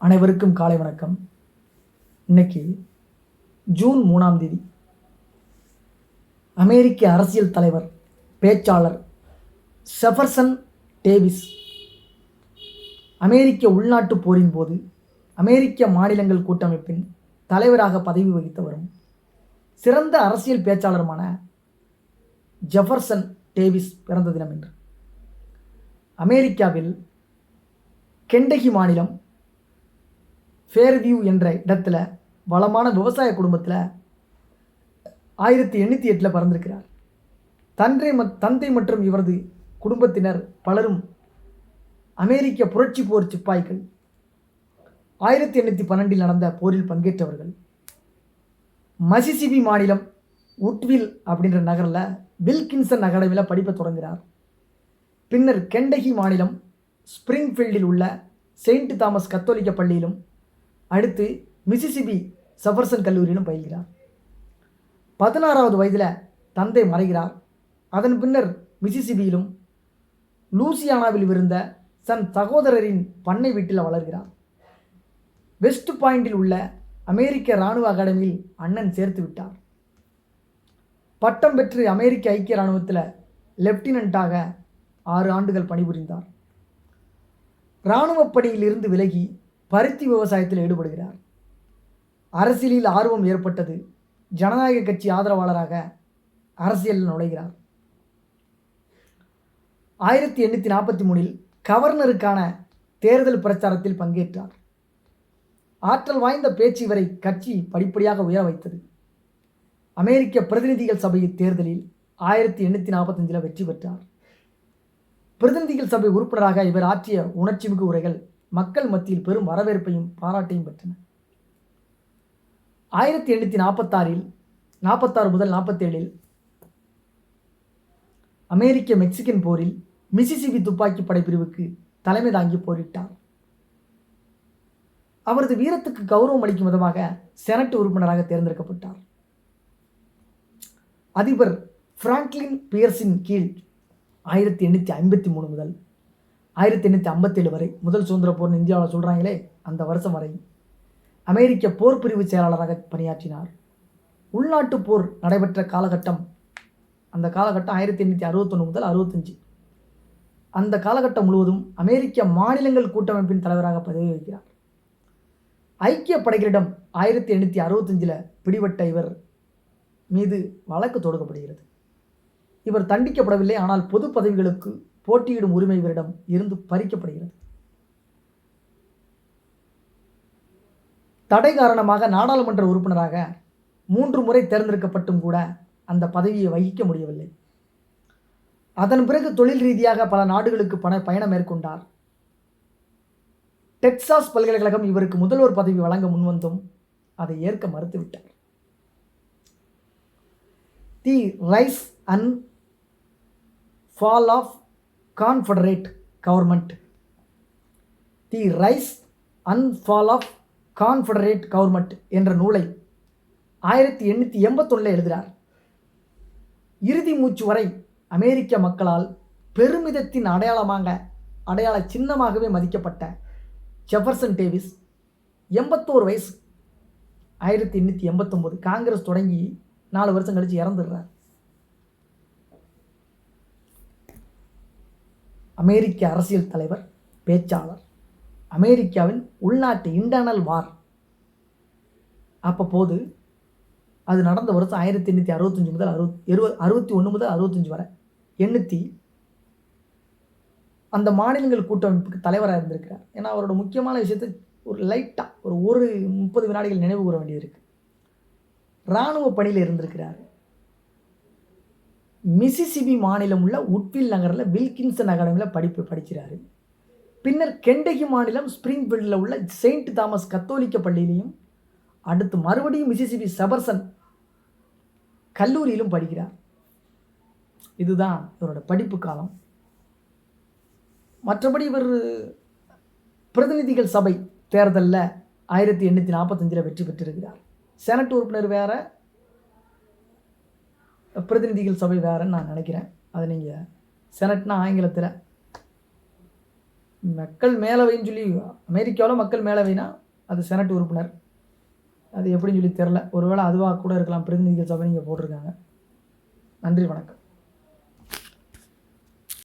அனைவருக்கும் காலை வணக்கம். இன்னைக்கு ஜூன் மூணாம் தேதி அமெரிக்க அரசியல் தலைவர் பேச்சாளர் செஃபர்சன் டேவிஸ் அமெரிக்க உள்நாட்டுப் போரின் போது அமெரிக்க மாநிலங்கள் கூட்டமைப்பின் தலைவராக பதவி வகித்தவரும் சிறந்த அரசியல் பேச்சாளருமான ஜெஃபர்சன் டேவிஸ் பிறந்த தினம் என்று அமெரிக்காவில் கெண்டகி மாநிலம் ஃபேர்வியூ என்ற இடத்துல வளமான விவசாய குடும்பத்தில் ஆயிரத்தி எண்ணூற்றி எட்டில் பிறந்திருக்கிறார். தந்தை ம தந்தை மற்றும் இவரது குடும்பத்தினர் பலரும் அமெரிக்க புரட்சி போர் சிப்பாய்கள். ஆயிரத்தி எண்ணூற்றி பன்னெண்டில் நடந்த போரில் பங்கேற்றவர்கள். மசிசிபி மாநிலம் உட்வில் அப்படின்ற நகரில் வில்கின்சன் அகாடமியில் படிப்பை தொடங்குகிறார். பின்னர் கெண்டகி மாநிலம் ஸ்பிரிங்ஃபீல்டில் உள்ள செயின்ட் தாமஸ் கத்தோலிக்க பள்ளியிலும் அடுத்து மிசிசிபி சஃபர்சன் கல்லூரியிலும் பயில்கிறார். பதினாறாவது வயதில் தந்தை மறைகிறார். அதன் பின்னர் மிசிசிபியிலும் லூசியானாவில் இருந்த தன் சகோதரரின் பண்ணை வீட்டில் வளர்கிறார். வெஸ்ட் பாயிண்டில் உள்ள அமெரிக்க இராணுவ அகாடமியில் அண்ணன் சேர்த்து விட்டார். பட்டம் பெற்று அமெரிக்க ஐக்கிய இராணுவத்தில் லெப்டினண்ட்டாக ஆறு ஆண்டுகள் பணிபுரிந்தார். இராணுவப் பணியிலிருந்து விலகி பருத்தி விவசாயத்தில் ஈடுபடுகிறார். அரசியலில் ஆர்வம் ஏற்பட்டது. ஜனநாயக கட்சி ஆதரவாளராக அரசியலில் நுழைகிறார். ஆயிரத்தி எண்ணூற்றி நாற்பத்தி மூணில் கவர்னருக்கான தேர்தல் பிரச்சாரத்தில் பங்கேற்றார். ஆற்றல் வாய்ந்த பேச்சு இவரை கட்சி படிப்படியாக உயர வைத்தது. அமெரிக்க பிரதிநிதிகள் சபையின் தேர்தலில் ஆயிரத்தி எண்ணூற்றி நாற்பத்தஞ்சில் வெற்றி பெற்றார். பிரதிநிதிகள் சபை உறுப்பினராக இவர் ஆற்றிய உணர்ச்சிமிகு உரைகள் மக்கள் மத்தியில் பெரும் வரவேற்பையும் பாராட்டையும் பெற்றன. ஆயிரத்தி எண்ணூற்றி நாற்பத்தாறில் நாற்பத்தாறு முதல் நாற்பத்தேழில் அமெரிக்க மெக்சிகன் போரில் மிசிசிபி துப்பாக்கி படை பிரிவுக்கு தலைமை தாங்கி போரிட்டார். அவரது வீரத்துக்கு கௌரவம் அளிக்கும் விதமாக செனட் உறுப்பினராக தேர்ந்தெடுக்கப்பட்டார். அதிபர் பிராங்க்லின் பியர்ஸின் கீழ் ஆயிரத்தி எண்ணூற்றி ஐம்பத்தி மூணு முதல் ஆயிரத்தி எண்ணூற்றி ஐம்பத்தேழு வரை முதல் சுதந்திர போர்னு இந்தியாவில் சொல்கிறாங்களே அந்த வருஷம் வரை அமெரிக்க போர் பிரிவு செயலாளராக பணியாற்றினார். உள்நாட்டு போர் நடைபெற்ற காலகட்டம் அந்த காலகட்டம் ஆயிரத்தி எண்ணூற்றி அறுபத்தொன்று முதல் அறுபத்தஞ்சு. அந்த காலகட்டம் முழுவதும் அமெரிக்க மாநிலங்கள் கூட்டமைப்பின் தலைவராக பதவி வகிக்கிறார் ஐக்கிய படைகளிடம் ஆயிரத்தி எண்ணூற்றி அறுபத்தஞ்சில் பிடிபட்ட இவர் மீது வழக்கு தொடுக்கப்படுகிறது. இவர் தண்டிக்கப்படவில்லை ஆனால் பொது பதவிகளுக்கு போட்டியிடும் உரிமை இவரிடம் இருந்து பறிக்கப்படுகிறது. தடை காரணமாக நாடாளுமன்ற உறுப்பினராக மூன்று முறை தேர்ந்தெடுக்கப்பட்டும் கூட அந்த பதவியை வகிக்க முடியவில்லை. அதன் பிறகு தொழில் ரீதியாக பல நாடுகளுக்கு பண பயணம் மேற்கொண்டார். டெக்சாஸ் பல்கலைக்கழகம் இவருக்கு முதல்வர் பதவி வழங்க முன்வந்தும் அதை ஏற்க மறுத்துவிட்டார். The rise and fall of confederate government the rise and fall of confederate government என்ற நூலை ஆயிரத்தி எண்ணூற்றி எண்பத்தொன்னில் எழுதுகிறார் இறுதி மூச்சு வரை அமெரிக்க மக்களால் பெருமிதத்தின் அடையாளமாக அடையாள சின்னமாகவே மதிக்கப்பட்ட ஜெஃபர்சன் டேவிஸ் எண்பத்தோரு வயசு ஆயிரத்தி எண்ணூற்றி எண்பத்தொம்போது காங்கிரஸ் தொடங்கி நாலு வருஷம் கழித்து இறந்துடுறார். அமெரிக்க அரசியல் தலைவர் பேச்சாளர் அமெரிக்காவின் உள்நாட்டு இன்டர்னல் வார் அப்போ போது அது நடந்த வருஷம் ஆயிரத்தி எண்ணூற்றி அறுபத்தஞ்சி முதல் அறுபத் இருபது அறுபத்தி ஒன்று முதல் அறுபத்தஞ்சி வரை எண்ணூற்றி அந்த மாநிலங்கள் கூட்டமைப்புக்கு தலைவராக இருந்திருக்கிறார். ஏன்னா அவரோட முக்கியமான விஷயத்தை ஒரு லைட்டாக ஒரு ஒரு முப்பது வினாடிகள் நினைவு கூற வேண்டியது இருக்குது இராணுவ பணியில் இருந்திருக்கிறார். மிசிசிபி மாநிலம் உள்ள உட்வில் நகரில் வில்கின்சன் அகாடமியில் படிப்பு படிக்கிறாரு. பின்னர் கெண்டகி மாநிலம் ஸ்பிரிங்ஃபீல்டில் உள்ள செயின்ட் தாமஸ் கத்தோலிக்க பள்ளியிலையும் அடுத்து மறுபடியும் மிசிசிபி சபர்சன் கல்லூரியிலும் படிக்கிறார். இதுதான் இவரோட படிப்பு காலம். மற்றபடி இவர் பிரதிநிதிகள் சபை தேர்தலில் ஆயிரத்தி எண்ணூற்றி நாற்பத்தஞ்சில் வெற்றி பெற்றிருக்கிறார். செனட் உறுப்பினர் வேறு பிரதிநிதிகள் சபை வேறுன்னு நான் நினைக்கிறேன். அதை நீங்கள் செனட்னா ஆங்கிலத்தில் மக்கள் மேலவைன்னு சொல்லி அமெரிக்காவில் மக்கள் மேலவைனா அது செனட் உறுப்பினர். அது எப்படின்னு சொல்லி தெரில ஒருவேளை அதுவாக கூட இருக்கலாம். பிரதிநிதிகள் சபை நீங்கள் போட்டிருக்காங்க. நன்றி வணக்கம்.